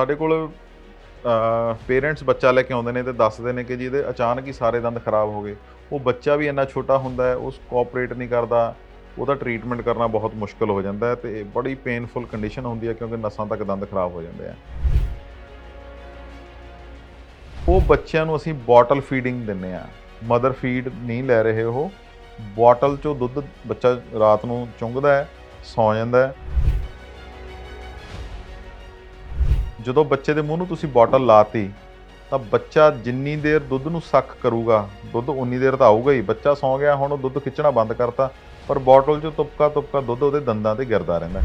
ਸਾਡੇ ਕੋਲ ਪੇਰੈਂਟਸ ਬੱਚਾ ਲੈ ਕੇ ਆਉਂਦੇ ਨੇ ਤੇ ਦੱਸਦੇ ਨੇ ਕਿ ਜੀ ਇਹਦੇ ਅਚਾਨਕ ਹੀ ਸਾਰੇ ਦੰਦ ਖਰਾਬ ਹੋ ਗਏ। ਉਹ ਬੱਚਾ ਵੀ ਇੰਨਾ ਛੋਟਾ ਹੁੰਦਾ ਹੈ, ਉਸ ਕੋਆਪਰੇਟ ਨਹੀਂ ਕਰਦਾ, ਉਹਦਾ ਟ੍ਰੀਟਮੈਂਟ ਕਰਨਾ ਬਹੁਤ ਮੁਸ਼ਕਲ ਹੋ ਜਾਂਦਾ ਹੈ ਤੇ ਬੜੀ ਪੇਨਫੁਲ ਕੰਡੀਸ਼ਨ ਹੁੰਦੀ ਹੈ ਕਿਉਂਕਿ ਨਸਾਂ ਤੱਕ ਦੰਦ ਖਰਾਬ ਹੋ ਜਾਂਦੇ ਆ। ਉਹ ਬੱਚਿਆਂ ਨੂੰ ਅਸੀਂ ਬੋਟਲ ਫੀਡਿੰਗ ਦਿੰਨੇ ਆ ਮਦਰ ਫੀਡ ਨਹੀਂ ਲੈ ਰਹੇ ਉਹ। ਬੋਟਲ ਚੋਂ ਦੁੱਧ ਬੱਚਾ ਰਾਤ ਨੂੰ ਚੁੰਗਦਾ ਹੈ, ਸੌਂ ਜਾਂਦਾ ਹੈ। ਜਦੋਂ ਬੱਚੇ ਦੇ ਮੂੰਹ ਨੂੰ ਤੁਸੀਂ ਬੋਟਲ ਲਾਤੀ, ਤਾਂ ਬੱਚਾ ਜਿੰਨੀ ਦੇਰ ਦੁੱਧ ਨੂੰ ਸੱਕ ਕਰੂਗਾ, ਦੁੱਧ ਉਨੀ ਦੇਰ ਤਾਂ ਆਊਗਾ ਹੀ। ਬੱਚਾ ਸੌਂ ਗਿਆ, ਹੁਣ ਉਹ ਦੁੱਧ ਖਿੱਚਣਾ ਬੰਦ ਕਰਤਾ, ਪਰ ਬੋਟਲ 'ਚੋਂ ਤੁਪਕਾ ਤੁਪਕਾ ਦੁੱਧ ਉਹਦੇ ਦੰਦਾਂ ਤੇ ਗਿਰਦਾ ਰਹਿੰਦਾ।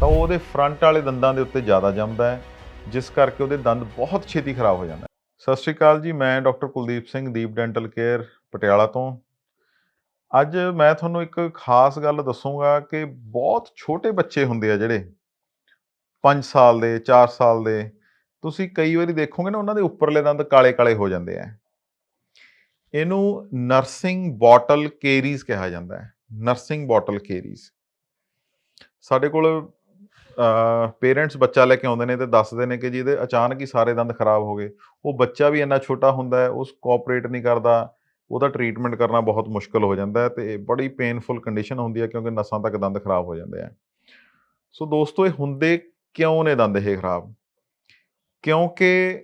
ਤਾਂ ਉਹ ਉਹਦੇ ਫਰੰਟ ਵਾਲੇ ਦੰਦਾਂ ਦੇ ਉੱਤੇ ਜ਼ਿਆਦਾ ਜੰਮਦਾ ਹੈ, ਜਿਸ ਕਰਕੇ ਉਹਦੇ ਦੰਦ ਬਹੁਤ ਛੇਤੀ ਖਰਾਬ ਹੋ ਜਾਂਦਾ ਸਤਿ ਸ਼੍ਰੀ ਅਕਾਲ ਜੀ, ਮੈਂ doctor Kuldeep Singh, Deep dental care, Patiala ਤੋਂ। ਅੱਜ ਮੈਂ ਤੁਹਾਨੂੰ ਇੱਕ ਖਾਸ ਗੱਲ ਦੱਸੂਗਾ ਕਿ ਬਹੁਤ ਛੋਟੇ ਬੱਚੇ ਹੁੰਦੇ ਆ ਜਿਹੜੇ 5 ਸਾਲ ਦੇ 4 ਸਾਲ ਦੇ, ਤੁਸੀਂ ਕਈ ਵਾਰੀ ਦੇਖੋਗੇ ਨਾ ਉਹਨਾਂ ਦੇ ਉੱਪਰਲੇ ਦੰਦ ਕਾਲੇ-ਕਾਲੇ ਹੋ ਜਾਂਦੇ ਆ ਇਹਨੂੰ ਨਰਸਿੰਗ ਬੋਟਲ ਕੇਰੀਜ਼ ਕਿਹਾ ਜਾਂਦਾ ਹੈ ਨਰਸਿੰਗ ਬੋਟਲ ਕੇਰੀਜ਼ ਸਾਡੇ ਕੋਲ ਪੇਰੈਂਟਸ ਬੱਚਾ ਲੈ ਕੇ ਆਉਂਦੇ ਨੇ ਤੇ ਦੱਸਦੇ ਨੇ ਕਿ ਜੀ ਇਹਦੇ ਅਚਾਨਕ ਹੀ ਸਾਰੇ ਦੰਦ ਖਰਾਬ ਹੋ ਗਏ। ਉਹ ਬੱਚਾ ਵੀ ਇੰਨਾ ਛੋਟਾ ਹੁੰਦਾ ਹੈ ਉਸ ਕੋਆਪਰੇਟ ਨਹੀਂ ਕਰਦਾ, ਉਹਦਾ ਟ੍ਰੀਟਮੈਂਟ ਕਰਨਾ ਬਹੁਤ ਮੁਸ਼ਕਲ ਹੋ ਜਾਂਦਾ ਹੈ ਤੇ ਬੜੀ ਪੇਨਫੁਲ ਕੰਡੀਸ਼ਨ ਹੁੰਦੀ ਹੈ ਕਿਉਂਕਿ ਨਸਾਂ ਤੱਕ ਦੰਦ ਖਰਾਬ ਹੋ ਜਾਂਦੇ ਆ ਸੋ ਦੋਸਤੋ, ਇਹ ਹੁੰਦੇ ਕਿਉਂ ਨੇ ਦੰਦ ਇਹ ਖਰਾਬ? ਕਿਉਂਕਿ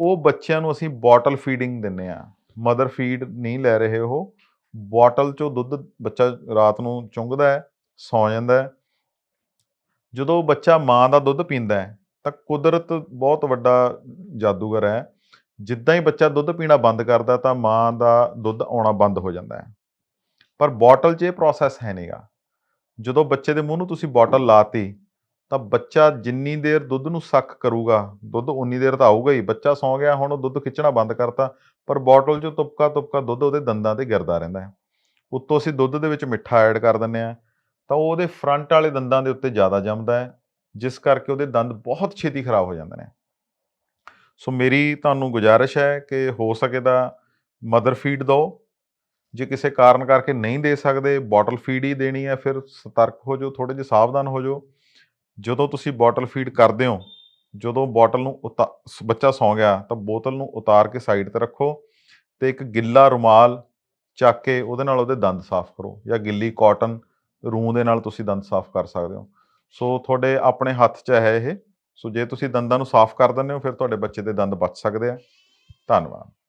ਉਹ ਬੱਚਿਆਂ ਨੂੰ ਅਸੀਂ ਬੋਟਲ ਫੀਡਿੰਗ ਦਿੰਨੇ ਆ। ਮਦਰ ਫੀਡ ਨਹੀਂ ਲੈ ਰਹੇ ਉਹ। ਬੋਟਲ ਚੋਂ ਦੁੱਧ ਬੱਚਾ ਰਾਤ ਨੂੰ ਚੁੰਗਦਾ ਹੈ, ਸੌਂ ਜਾਂਦਾ ਹੈ। ਜਦੋਂ ਬੱਚਾ ਮਾਂ ਦਾ ਦੁੱਧ ਪੀਂਦਾ ਹੈ, ਤਾਂ ਕੁਦਰਤ ਬਹੁਤ ਵੱਡਾ ਜਾਦੂਗਰ ਹੈ। ਜਿੱਦਾਂ ਹੀ ਬੱਚਾ ਦੁੱਧ ਪੀਣਾ ਬੰਦ ਕਰਦਾ, ਤਾਂ ਮਾਂ ਦਾ ਦੁੱਧ ਆਉਣਾ ਬੰਦ ਹੋ ਜਾਂਦਾ ਹੈ। ਪਰ ਬੋਟਲ 'ਚ ਇਹ ਪ੍ਰੋਸੈਸ ਹੈ ਨਹੀਂਗਾ ਜਦੋਂ ਬੱਚੇ ਦੇ ਮੂੰਹ ਨੂੰ ਤੁਸੀਂ ਬੋਟਲ ਲਾਤੀ ਤਾਂ ਬੱਚਾ ਜਿੰਨੀ ਦੇਰ ਦੁੱਧ ਨੂੰ ਸੱਕ ਕਰੂਗਾ, ਦੁੱਧ ਉਨੀ ਦੇਰ ਤਾਂ ਆਊਗਾ ਹੀ। ਬੱਚਾ ਸੌਂ ਗਿਆ, ਹੁਣ ਉਹ ਦੁੱਧ ਖਿੱਚਣਾ ਬੰਦ ਕਰਤਾ, ਪਰ ਬੋਟਲ 'ਚੋਂ ਤੁਪਕਾ ਤੁਪਕਾ ਦੁੱਧ ਉਹਦੇ ਦੰਦਾਂ ਤੇ ਗਿਰਦਾ ਰਹਿੰਦਾ ਹੈ। ਉੱਤੋਂ ਅਸੀਂ ਦੁੱਧ ਦੇ ਵਿੱਚ ਮਿੱਠਾ ਐਡ ਕਰ ਦਿੰਨੇ ਆ ਤਾਂ ਉਹ ਉਹਦੇ ਫਰੰਟ ਵਾਲੇ ਦੰਦਾਂ ਦੇ ਉੱਤੇ ਜ਼ਿਆਦਾ ਜੰਮਦਾ ਹੈ, ਜਿਸ ਕਰਕੇ ਉਹਦੇ ਦੰਦ ਬਹੁਤ ਛੇਤੀ ਖਰਾਬ ਹੋ ਜਾਂਦੇ ਨੇ। ਸੋ ਮੇਰੀ ਤੁਹਾਨੂੰ ਗੁਜ਼ਾਰਿਸ਼ ਹੈ ਕਿ ਹੋ ਸਕੇ ਤਾਂ ਮਦਰ ਫੀਡ ਦਿਓ। ਜੇ ਕਿਸੇ ਕਾਰਨ ਕਰਕੇ ਨਹੀਂ ਦੇ ਸਕਦੇ, ਬੋਟਲ ਫੀਡ ਹੀ ਦੇਣੀ ਹੈ, ਫਿਰ ਸਤਰਕ ਹੋ ਜਾਓ ਥੋੜੇ ਜਿਹਾ ਸਾਵਧਾਨ ਹੋ ਜਾਓ। ਜਦੋਂ ਤੁਸੀਂ ਬੋਟਲ ਫੀਡ ਕਰਦੇ ਹੋ, ਜਦੋਂ ਬੋਟਲ ਨੂੰ ਉਤਾ, ਸ- ਬੱਚਾ ਸੌਂ ਗਿਆ, ਤਾਂ ਬੋਤਲ ਨੂੰ ਉਤਾਰ ਕੇ ਸਾਈਡ ਤੇ ਰੱਖੋ ਤੇ ਇੱਕ ਗਿੱਲਾ ਰੁਮਾਲ ਚੱਕ ਕੇ ਉਹਦੇ ਨਾਲ ਉਹਦੇ ਦੰਦ ਸਾਫ਼ ਕਰੋ ਜਾਂ ਗਿੱਲੀ ਕਾਟਨ ਰੂੰ ਦੇ ਨਾਲ ਤੁਸੀਂ ਦੰਦ ਸਾਫ਼ ਕਰ ਸਕਦੇ ਹੋ। ਸੋ ਤੁਹਾਡੇ ਆਪਣੇ ਹੱਥ 'ਚ ਹੈ ਇਹ। ਸੋ ਜੇ ਤੁਸੀਂ ਦੰਦਾਂ ਨੂੰ ਸਾਫ਼ ਕਰ ਦਿੰਦੇ ਹੋ, ਫਿਰ ਤੁਹਾਡੇ ਬੱਚੇ ਦੇ ਦੰਦ ਬਚ ਸਕਦੇ ਆ। ਧੰਨਵਾਦ।